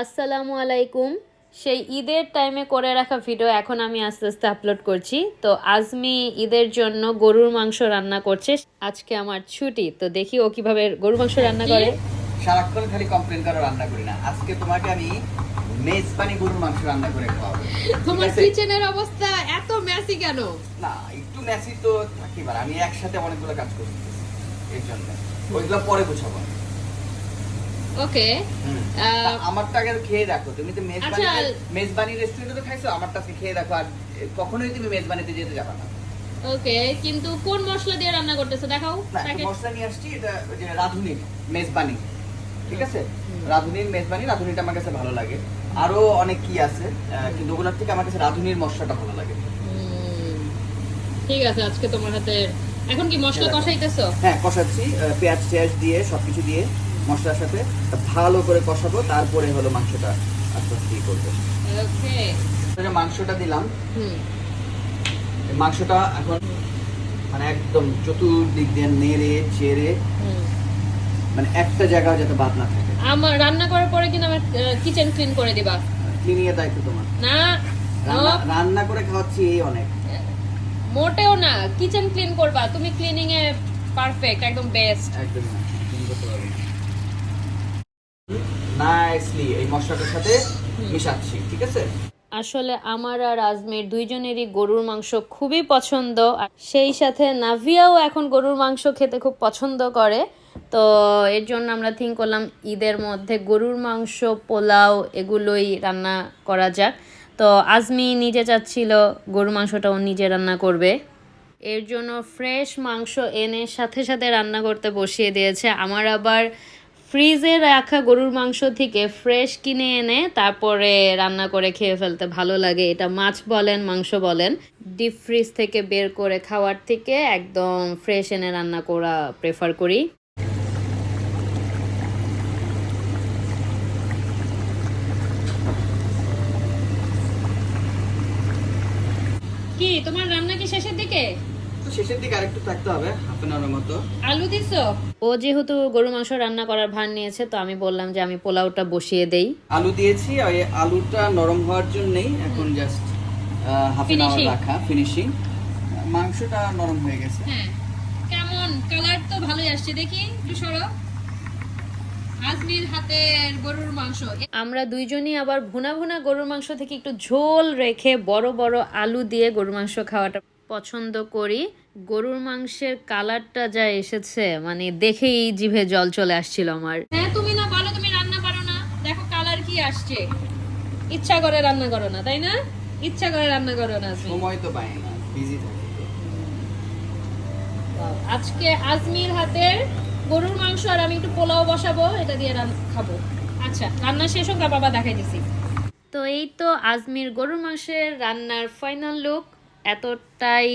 আসসালামু আলাইকুম। সেই ঈদের টাইমে করে রাখা ভিডিও এখন আমি আস্তে আস্তে আপলোড করছি। তো আজমি ঈদের জন্য গরুর মাংস রান্না করছে। আজকে আমার ছুটি তো দেখি ও কীভাবে গরুর মাংস রান্না করে। সারাক্ষণ খালি কমপ্লেন করে রান্না করি না। আজকে তোমাকে আমি মেজবানি গরুর মাংস রান্না করে খাওয়াবো। তোমার কিচেনের অবস্থা এত মেসি কেন? না একটু মেসি তো থাকি পারে আমি একসাথে অনেকগুলো কাজ করি এর জন্য। ওইগুলো পরে বুঝাবো ওকে হুম। আহ, তা আমারটা আগে খেয়ে দেখো। তুমি তো মেজবানি আচ্ছা। মেজবানি রেস্টুরেন্টে তো খাইছো আমারটা খেয়ে দেখো। আর কখনোই তুমি মেজবানিতে যেতে যাবে না। ওকে কিন্তু কোন মশলা দিয়ে রান্না করতেছো? দেখাও মশলা নিয়ে আসছি এটা ওই যে রাঁধুনির মেজবানি। ঠিক আছে? রাঁধুনির মেজবানি রাঁধুনিটা আমার কাছে ভালো লাগে। আরও অনেক কি আছে কিন্তু ওগুলোর থেকে আমার কাছে রাঁধুনির মশলাটা ভালো লাগে। ঠিক আছে আজকে তোমার হাতে এখন কি মশলা হ্যাঁ। কষাইতেছো? হ্যাঁ কষাচ্ছি পেঁয়াজ টেয়াজ দিয়ে সবকিছু দিয়ে। মশলার সাথে ভালো করে কষাবো তারপরে হলো মাংসটা আস্তে আস্তে ই করব। মাংসটা দিলাম। মাংসটা এখন মানে একদম চতুর্দিক দিয়ে নেড়ে চেড়ে মানে একটা জায়গাও যাতে বাদ না থাকে। আমার রান্না করার পরে কিন্তু আমার কিচেন ক্লিন করে দিবা। ক্লিনিং এর দায়িত্ব তোমার। না রান্না রান্না করে খাওয়াচ্ছি এই অনেক। মোটেও না কিচেন ক্লিন করবা। তুমি ক্লিনিং এ পারফেক্ট একদম বেস্ট একদম না, তুমি করতে পারবে। নাইসলি এই মশলাটার সাথে মিশাচ্ছি ঠিক আছে? আসলে আমার আর আজমের দুইজনেরই গরুর মাংস খুবই পছন্দ আর সেই সাথে নাভিয়াও এখন গরুর মাংস খেতে খুব পছন্দ করে। তো এর জন্য আমরা থিঙ্ক করলাম ঈদের মধ্যে গরুর মাংস পোলাও এগুলোই রান্না করা যাক। তো আজমি নিজে চাচ্ছিল গরুর মাংসটাও নিজে রান্না করবে। এর জন্য ফ্রেশ মাংস এনে সাথে সাথে রান্না করতে বসিয়ে দিয়েছে। আমার আবার ফ্রিজে রাখা গরুর মাংস থেকে ফ্রেশ কিনে এনে তারপরে রান্না করে খেয়ে ফেলতে ভালো লাগে। এটা মাছ বলেন, মাংস বলেন। ডিপ ফ্রিজ থেকে বের করে খাওয়ার থেকে একদম ফ্রেশ এনে রান্না করা প্রেফার করি। কি, তোমার রান্না কি শেষের দিকে? তো শেষের দিকে আরেকটু থাকতে হবে হাফ এন আওয়ারের মতো। আলু দিছো? ও যেহেতু গরুর মাংস রান্না করার ভার নিয়েছে তো আমি বললাম যে আমি পোলাওটা বসিয়ে দেই। আলু দিয়েছি আর এই আলুটা নরম হওয়ার জন্যই এখন জাস্ট হাফ এন আওয়ার রাখা ফিনিশিং মাংসটা নরম হয়ে গেছে। হ্যাঁ। কেমন? কালার তো ভালোই আসছে। দেখি একটু সরো। আজমির হাতের গরুর মাংস। আমরা দুইজনই আবার ভুনা ভুনা গরুর মাংস থেকে একটু ঝোল রেখে বড় বড় আলু দিয়ে গরুর মাংস খাওয়াটা পছন্দ করি। গরুর মাংসের কালারটা যা এসেছে মানে দেখেই জিভে জল চলে আসছিল আমার। হ্যাঁ তুমি না বলো তুমি রান্না পারো না। দেখো কালার কি আসছে। ইচ্ছা করে রান্না করো না তাই না? ইচ্ছা করে রান্না করো না সময় তো পাই না বিজি থাকি আজকে আজমির হাতের গরুর মাংস আর আমি একটু পোলাও বসাবো এটা দিয়ে রান্না খাব। আচ্ছা রান্না শেষ হোক বাবা দেখাই দিছি। তো এই তো আজমির গরুর মাংসের রান্নার ফাইনাল লুক এতটাই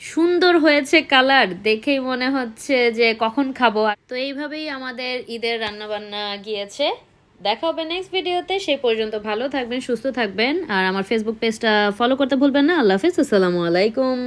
সুন্দর হয়েছে কালার দেখেই মনে হচ্ছে যে কখন খাব। তো এইভাবেই আমাদের ঈদের রান্নাবান্না গিয়েছে। দেখা হবে নেক্সট ভিডিওতে সেই পর্যন্ত ভালো থাকবেন, সুস্থ থাকবেন। আর আমার ফেসবুক পেজটা ফলো করতে ভুলবেন না। আল্লাহ হাফিজ, আসসালামু আলাইকুম।